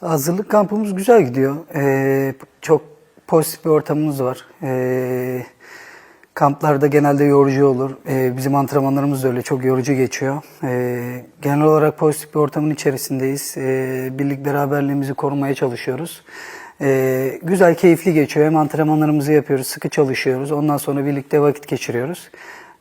Hazırlık kampımız güzel gidiyor. Ee, çok pozitif bir ortamımız var. Ee, kamplarda genelde yorucu olur. Ee, bizim antrenmanlarımız da öyle çok yorucu geçiyor. Ee, genel olarak pozitif bir ortamın içerisindeyiz. Ee, birlik beraberliğimizi korumaya çalışıyoruz. Ee, güzel, keyifli geçiyor. Hem antrenmanlarımızı yapıyoruz, sıkı çalışıyoruz. Ondan sonra birlikte vakit geçiriyoruz.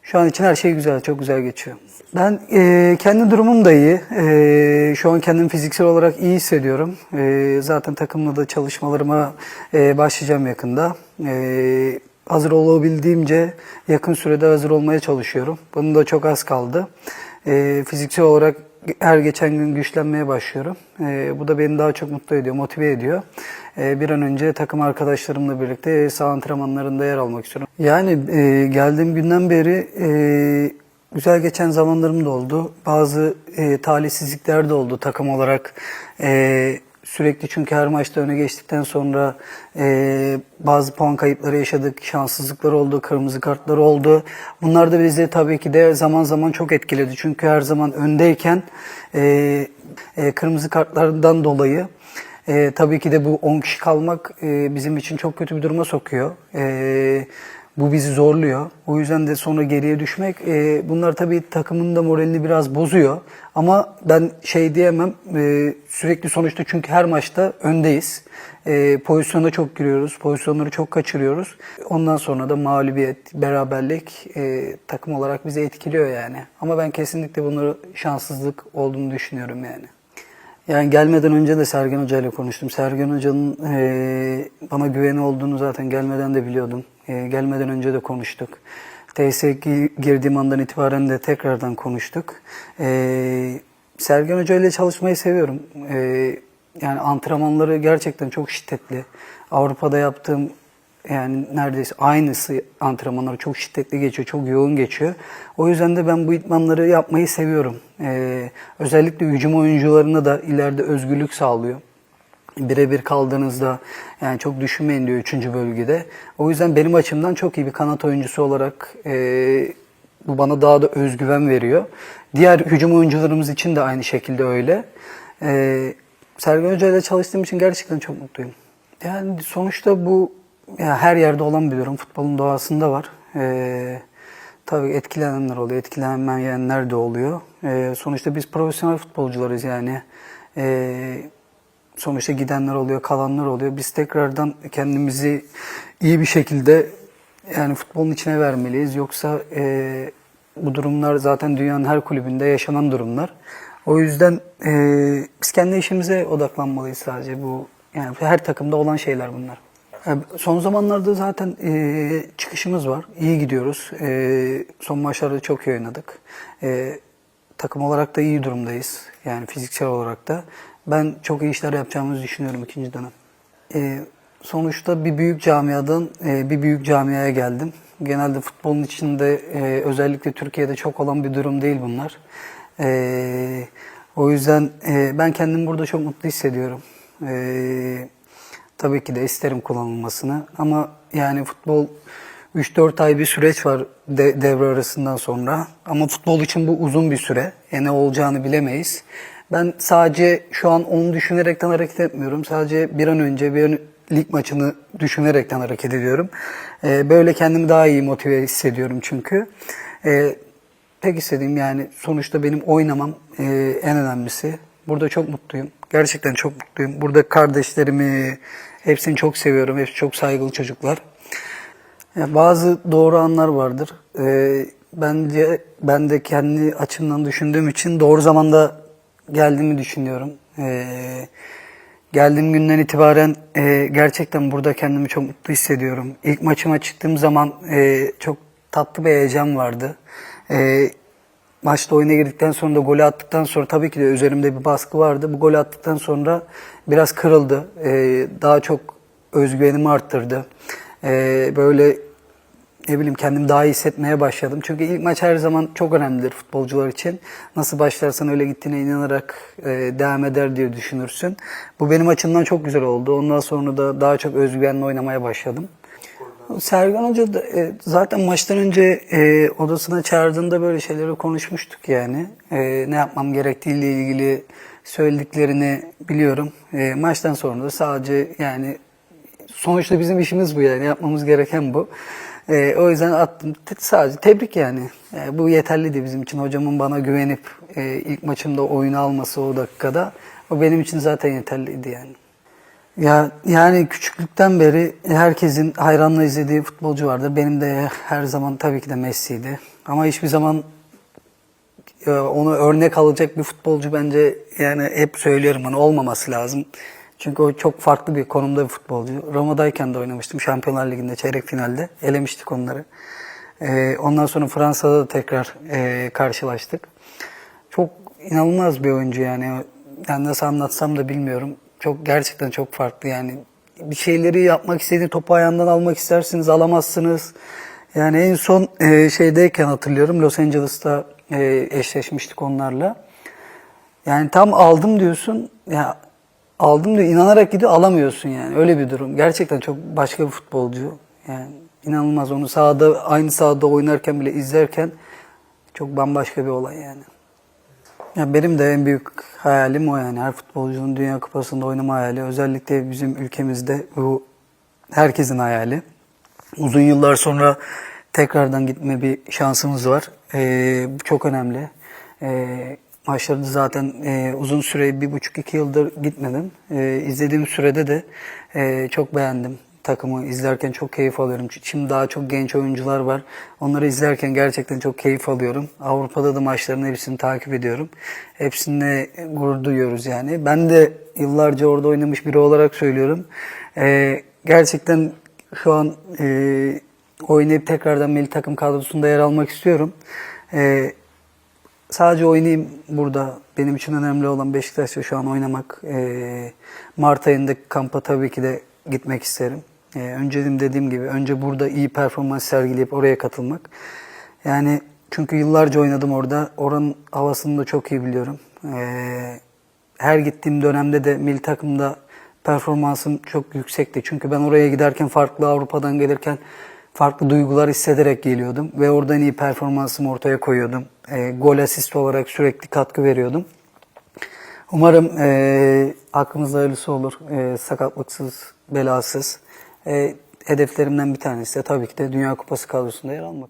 Şu an için her şey güzel, çok güzel geçiyor. Ben e, kendi durumum da iyi. E, şu an kendimi fiziksel olarak iyi hissediyorum. E, zaten takımla da çalışmalarıma e, başlayacağım yakında. E, hazır olabildiğimce yakın sürede hazır olmaya çalışıyorum. Bunun da çok az kaldı. E, fiziksel olarak her geçen gün güçlenmeye başlıyorum. E, bu da beni daha çok mutlu ediyor, motive ediyor. E, bir an önce takım arkadaşlarımla birlikte sağ antrenmanlarında yer almak istiyorum. Yani e, geldiğim günden beri e, güzel geçen zamanlarım da oldu. Bazı e, talihsizlikler de oldu takım olarak. E, sürekli çünkü her maçta öne geçtikten sonra e, bazı puan kayıpları yaşadık, şanssızlıklar oldu, kırmızı kartlar oldu. Bunlar da bizi tabii ki de zaman zaman çok etkiledi. Çünkü her zaman öndeyken e, e, kırmızı kartlardan dolayı e, tabii ki de bu 10 kişi kalmak e, bizim için çok kötü bir duruma sokuyor. E, bu bizi zorluyor. O yüzden de sonra geriye düşmek, e, bunlar tabii takımın da moralini biraz bozuyor. Ama ben şey diyemem, e, sürekli sonuçta çünkü her maçta öndeyiz. E, pozisyona çok giriyoruz, pozisyonları çok kaçırıyoruz. Ondan sonra da mağlubiyet, beraberlik e, takım olarak bizi etkiliyor yani. Ama ben kesinlikle bunları şanssızlık olduğunu düşünüyorum yani. Yani gelmeden önce de Sergen Hoca ile konuştum. Sergen Hoca'nın e, bana güveni olduğunu zaten gelmeden de biliyordum. E, gelmeden önce de konuştuk. TSE gi- girdiğim andan itibaren de tekrardan konuştuk. E, Sergen Hoca ile çalışmayı seviyorum. E, yani antrenmanları gerçekten çok şiddetli. Avrupa'da yaptığım yani neredeyse aynısı antrenmanları çok şiddetli geçiyor, çok yoğun geçiyor. O yüzden de ben bu idmanları yapmayı seviyorum. Ee, özellikle hücum oyuncularına da ileride özgürlük sağlıyor. Birebir kaldığınızda yani çok düşünmeyin diyor 3. bölgede. O yüzden benim açımdan çok iyi bir kanat oyuncusu olarak e, bu bana daha da özgüven veriyor. Diğer hücum oyuncularımız için de aynı şekilde öyle. E, Sergen Hoca ile çalıştığım için gerçekten çok mutluyum. Yani sonuçta bu ya her yerde olan bir durum. Futbolun doğasında var. Ee, tabii etkilenenler oluyor, etkilenmeyenler de oluyor. Ee, sonuçta biz profesyonel futbolcularız yani. Ee, sonuçta gidenler oluyor, kalanlar oluyor. Biz tekrardan kendimizi iyi bir şekilde yani futbolun içine vermeliyiz. Yoksa e, bu durumlar zaten dünyanın her kulübünde yaşanan durumlar. O yüzden e, biz kendi işimize odaklanmalıyız sadece bu. Yani her takımda olan şeyler bunlar. Son zamanlarda zaten e, çıkışımız var. İyi gidiyoruz. E, son maçlarda çok iyi oynadık. E, takım olarak da iyi durumdayız. Yani fiziksel olarak da. Ben çok iyi işler yapacağımızı düşünüyorum ikinci dönem. Sonuçta bir büyük camiadan bir büyük camiaya geldim. Genelde futbolun içinde özellikle Türkiye'de çok olan bir durum değil bunlar. O yüzden ben kendimi burada çok mutlu hissediyorum. E, Tabii ki de isterim kullanılmasını ama yani futbol 3-4 ay bir süreç var de, devre arasından sonra. Ama futbol için bu uzun bir süre. E ne olacağını bilemeyiz. Ben sadece şu an onu düşünerekten hareket etmiyorum. Sadece bir an önce bir lig maçını düşünerekten hareket ediyorum. E, böyle kendimi daha iyi motive hissediyorum çünkü. E, tek istediğim yani sonuçta benim oynamam e, en önemlisi. Burada çok mutluyum. Gerçekten çok mutluyum. Burada kardeşlerimi hepsini çok seviyorum. Hepsi çok saygılı çocuklar. Ya bazı doğru anlar vardır. Ee, bence ben de kendi açımdan düşündüğüm için doğru zamanda geldiğimi düşünüyorum. Ee, geldiğim günden itibaren e, gerçekten burada kendimi çok mutlu hissediyorum. İlk maçıma çıktığım zaman e, çok tatlı bir heyecan vardı. E, maçta oyuna girdikten sonra da golü attıktan sonra tabii ki de üzerimde bir baskı vardı. Bu golü attıktan sonra biraz kırıldı. Ee, daha çok özgüvenimi arttırdı. Ee, böyle ne bileyim kendimi daha iyi hissetmeye başladım. Çünkü ilk maç her zaman çok önemlidir futbolcular için. Nasıl başlarsan öyle gittiğine inanarak e, devam eder diye düşünürsün. Bu benim açımdan çok güzel oldu. Ondan sonra da daha çok özgüvenle oynamaya başladım. Sergen Hoca da, e, zaten maçtan önce e, odasına çağırdığında böyle şeyleri konuşmuştuk yani. E, ne yapmam gerektiğiyle ilgili söylediklerini biliyorum. E, maçtan sonra da sadece yani sonuçta bizim işimiz bu yani yapmamız gereken bu. E, o yüzden attım. Te- Sadece tebrik yani. E, bu yeterliydi bizim için. Hocamın bana güvenip e, ilk maçımda oyunu alması o dakikada. O benim için zaten yeterliydi yani. Ya yani küçüklükten beri herkesin hayranla izlediği futbolcu vardır. Benim de her zaman tabii ki de Messi'ydi. Ama hiçbir zaman e, onu örnek alacak bir futbolcu bence yani hep söylüyorum hani olmaması lazım. Çünkü o çok farklı bir konumda bir futbolcu. Roma'dayken de oynamıştım Şampiyonlar Ligi'nde çeyrek finalde. Elemiştik onları. E, ondan sonra Fransa'da da tekrar e, karşılaştık. Çok inanılmaz bir oyuncu yani. Yani nasıl anlatsam da bilmiyorum. Çok gerçekten çok farklı yani. Bir şeyleri yapmak istediğin topu ayağından almak istersiniz alamazsınız. Yani en son e, şeydeyken hatırlıyorum Los Angeles'ta e, eşleşmiştik onlarla. Yani tam aldım diyorsun. Ya aldım diyor inanarak gidiyor alamıyorsun yani. Öyle bir durum. Gerçekten çok başka bir futbolcu. Yani inanılmaz onu sahada aynı sahada oynarken bile izlerken çok bambaşka bir olay yani. Ya benim de en büyük hayalim o yani. Her futbolcunun Dünya Kupası'nda oynama hayali. Özellikle bizim ülkemizde bu herkesin hayali. Uzun yıllar sonra tekrardan gitme bir şansımız var. Ee, bu çok önemli. Ee, maçlarda zaten e, uzun süre bir buçuk iki yıldır gitmedim. Ee, izlediğim sürede de e, çok beğendim takımı izlerken çok keyif alıyorum. Şimdi daha çok genç oyuncular var. Onları izlerken gerçekten çok keyif alıyorum. Avrupa'da da maçların hepsini takip ediyorum. Hepsinde gurur duyuyoruz yani. Ben de yıllarca orada oynamış biri olarak söylüyorum. Ee, gerçekten şu an e, oynayıp tekrardan milli takım kadrosunda yer almak istiyorum. Ee, sadece oynayayım burada. Benim için önemli olan Beşiktaş'ta şu an oynamak. Ee, Mart ayındaki kampa tabii ki de gitmek isterim. Ee, önceliğim dediğim gibi önce burada iyi performans sergileyip oraya katılmak. Yani çünkü yıllarca oynadım orada. Oranın havasını da çok iyi biliyorum. Ee, her gittiğim dönemde de milli takımda performansım çok yüksekti. Çünkü ben oraya giderken farklı Avrupa'dan gelirken farklı duygular hissederek geliyordum. Ve oradan iyi performansımı ortaya koyuyordum. Ee, gol asist olarak sürekli katkı veriyordum. Umarım e, hakkımızda hayırlısı olur. E, sakatlıksız, belasız. E, hedeflerimden bir tanesi de tabii ki de Dünya Kupası kadrosunda yer almak.